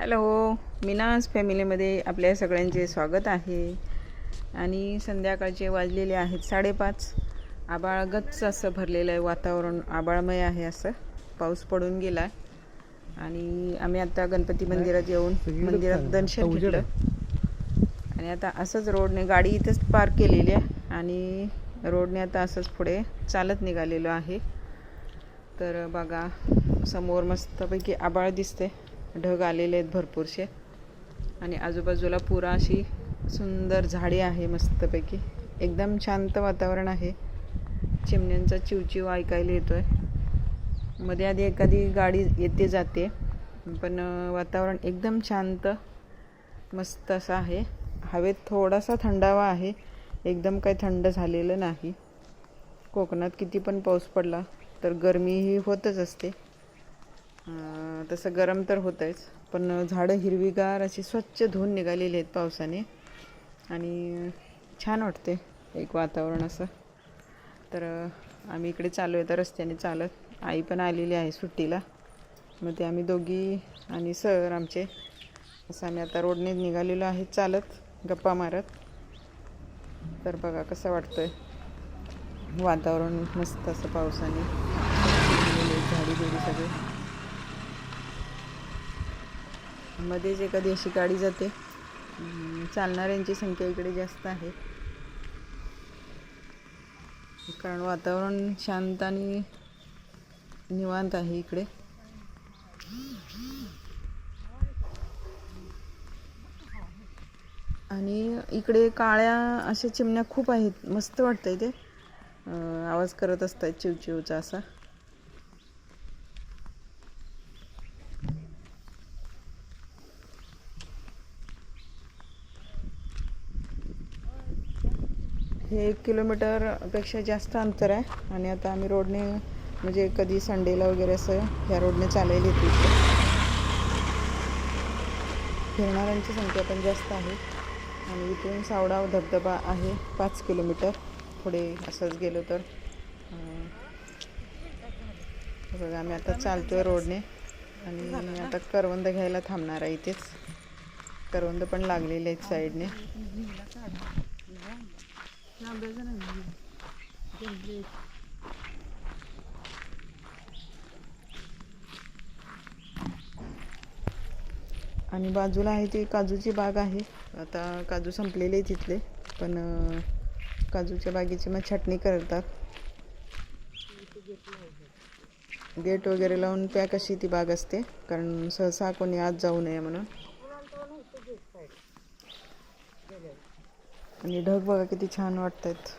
Hello मीनाज फॅमिलीमध्ये आपल्या सगळ्यांचे स्वागत आहे. आणि संध्याकाळचे वाजलेले आहेत साडेपाच. आबाळ गच्च असं भरलेलं आहे वातावरण आबाळमय आहे असं. पाऊस पडून गेला आणि आम्ही आता गणपती मंदिरात येऊन मंदिरात दर्शन घेतलं. आणि आता असंच रोडने गाडी इथंच पार्क केलेली आहे. आणि रोडने आता असंच पुढे चालत निघालेलो आहे. तर बघा समोर मस्तपैकी आबाळ दिसते ढग आलेले आहेत भरपूरसे आणि आजूबाजूला पुरा अशी सुंदर झाडे आहे मस्तपैकी. एकदम शांत वातावरण आहे. चिमण्यांचा चिवचिव ऐकायला येतो आहे मध्ये आधी एखादी गाडी येते जाते पण वातावरण एकदम शांत मस्त असं आहे. हवेत थोडासा थंडावा आहे. एकदम काही थंड झालेलं नाही. कोकणात किती पण पाऊस पडला तर गरमी ही होतच असते. तसं गरम तर होतंच पण झाडं हिरवीगार अशी स्वच्छ धुवून निघालेली आहेत पावसाने. आणि छान वाटते एक वातावरण असं. तर आम्ही इकडे चालू आहे तर रस्त्याने चालत. आई पण आलेली आहे सुट्टीला. मग ते आम्ही दोघी आणि सर आमचे असं आम्ही आता रोडने निघालेलो आहे चालत गप्पा मारत. तर बघा कसं वाटतंय. वातावरण मस्त असं पावसाने. झाडी बिडी सगळे. मध्येच एखादी अशी गाडी जाते चालणाऱ्यांची संख्या इकडे जास्त आहे. कारण वातावरण शांत आणि निवांत आहे इकडे. आणि इकडे काळ्या अशा चिमण्या खूप आहेत मस्त वाटतंय ते. आवाज करत असतात चिवचिवचा असा. हे एक किलोमीटरपेक्षा जास्त अंतर आहे. आणि आता आम्ही रोडने म्हणजे कधी संडेला वगैरे असं ह्या रोडने चालायला येतो फिरणाऱ्यांची संख्या पण जास्त आहे. आणि इथून सावडा धबधबा आहे पाच किलोमीटर. पुढे असंच गेलो तर. बघा आम्ही आता चालतो आहे रोडने. आणि आता करवंद घ्यायला थांबणार आहे इथेच. करवंद पण लागलेले आहेत साईडने. आणि बाजूला आहे ती काजूची बाग आहे. आता काजू संपलेले आहे तिथले पण काजूच्या बागेची मग छटणी करतात. गेट वगैरे लावून पॅक अशी ती बाग असते. कारण सहसा कोणी आत जाऊ नये म्हणून. आणि ढग बघा किती छान वाटत आहेत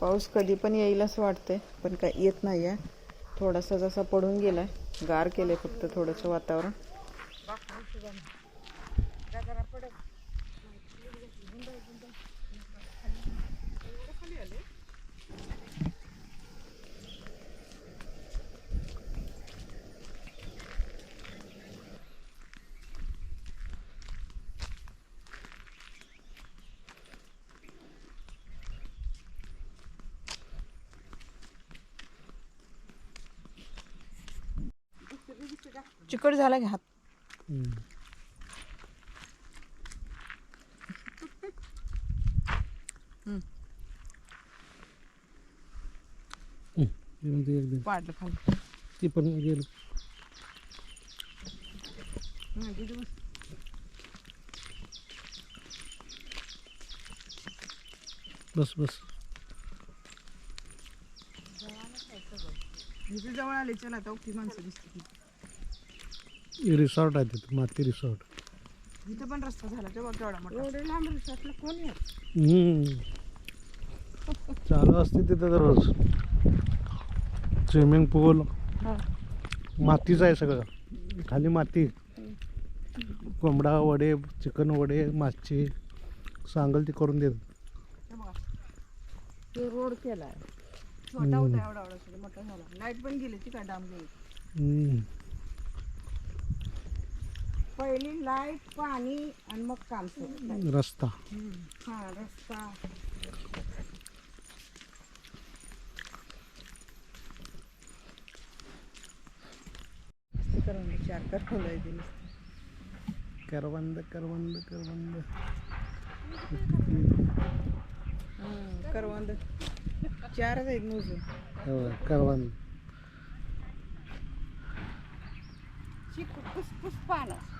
पाऊस कधी पण येईल असं वाटतंय पण काय येत नाही आहे थोडासा जसा पडून गेलाय गार केलंय फक्त थोडंसं वातावरण. चिकट झाला की हात. एकदम पाडलं खाली. ती पण गेलं. बस बस. जवळ आले चला आता ती माणसं दिसते रिसॉर्ट आहे तिथं माती रिसॉर्ट. इथं पण रस्ता झाला तेव्हा केवढा मोठा. एवढे लांब रिसॉर्टला कोण हम्म. चालू असते तिथं दररोज स्विमिंग पूल मातीच आहे सगळं. खाली माती. कोंबडा वडे चिकन वडे मासे सांगल ती करून देत. ते रोड केलाय. छोटा होता एवढा एवढा सुद्धा मोठा झाला. लाइट पण गेली ती गेली हम्म. पहिली लाइट पाणी आणि मग काम सुरू रस्ता. हा रस्ता. करवंद चार करवंद. करवंद करवंद. करवंद करवंद. चारच आहेत मोजून हो करवंद. घ्या करवंद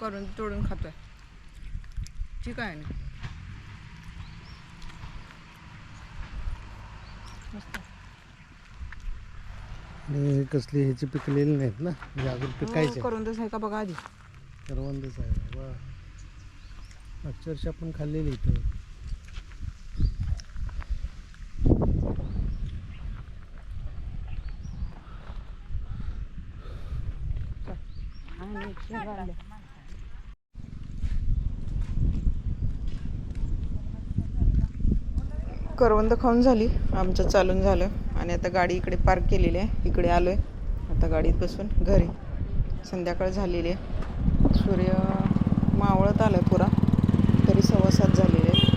करून तोडून खातोय. ठीक आहे ना? आणि हे कसली ह्याची पिकलेली नाहीत ना? म्हणजे अजून पिकायचे. करून तसं आहे का बघा आधी. करवंदच आहे. वा. अक्षरशः पण खाल्लेली इथं. करवंद खाऊन झाली. आमचं चालून झालं. आणि आता गाडी इकडे पार्क केलेली आहे. इकडे आलो आहे आता गाडीत बसून घरी. संध्याकाळ झालेली आहे. सूर्य मावळत आला पुरा. तरी सव्वा सात झालेले आहे